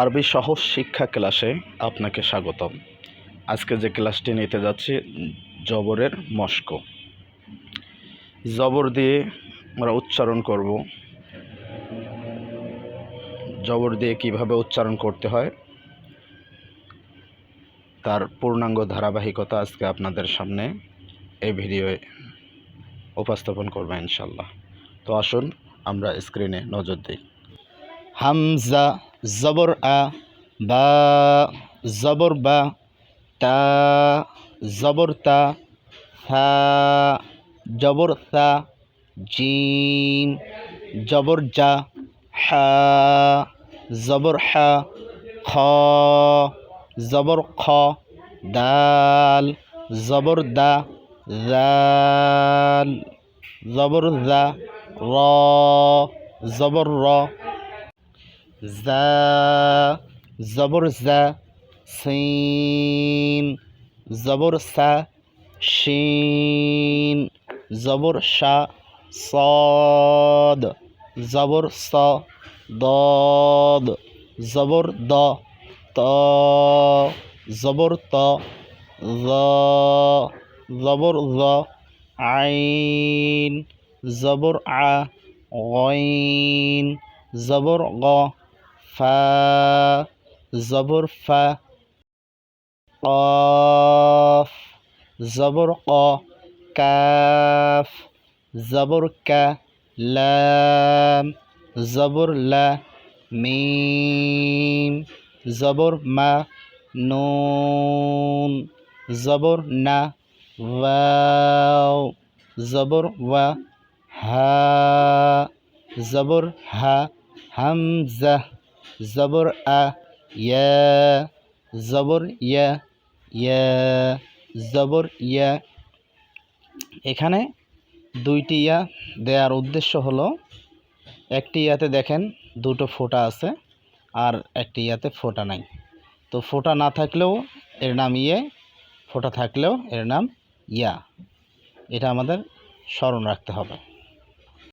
আরবি সহজ শিক্ষা ক্লাসে আপনাকে স্বাগতম। আজকে যে ক্লাসটি নিতে যাচ্ছি, জবরের মস্ক। জবর দিয়ে আমরা উচ্চারণ করব। জবর দিয়ে কীভাবে উচ্চারণ করতে হয়, তার পূর্ণাঙ্গ ধারাবাহিকতা আজকে আপনাদের সামনে এই ভিডিওয়ে উপস্থাপন করব ইনশাল্লাহ তো আসুন, আমরা স্ক্রিনে নজর দিই। হামজা জবর আ, বা জবর বা, তা জবর তা থা জবর থা জিম জবর জা, হা জবর হা, খ জবর খ, দাল জবর দা, জাল জবর জা র জবর র زا زبر زا سين زبر سا شين زبر شا صاد زبر صا ضاد زبر ضا طا زبر طا ظا زبر ظا عين زبر ع غين زبر غ فا زبر فا قاف زبر قا كاف زبر كا لام زبر لا ميم زبر ما نون زبر نا واو زبر و ها زبر ها হামজা জবর আ ইয়া জবর ইয়া ইয়া জবর ইয়া এখানে দুইটি ইয়া দেওয়ার উদ্দেশ্য হলো, একটি ইয়াতে দেখেন দুটো ফোঁটা আছে আর একটি ইয়াতে ফোঁটা নাই। তো ফোঁটা না থাকলেও এর নাম ইয়ে ফোঁটা থাকলেও এর নাম ইয়া। এটা আমাদের স্মরণ রাখতে হবে।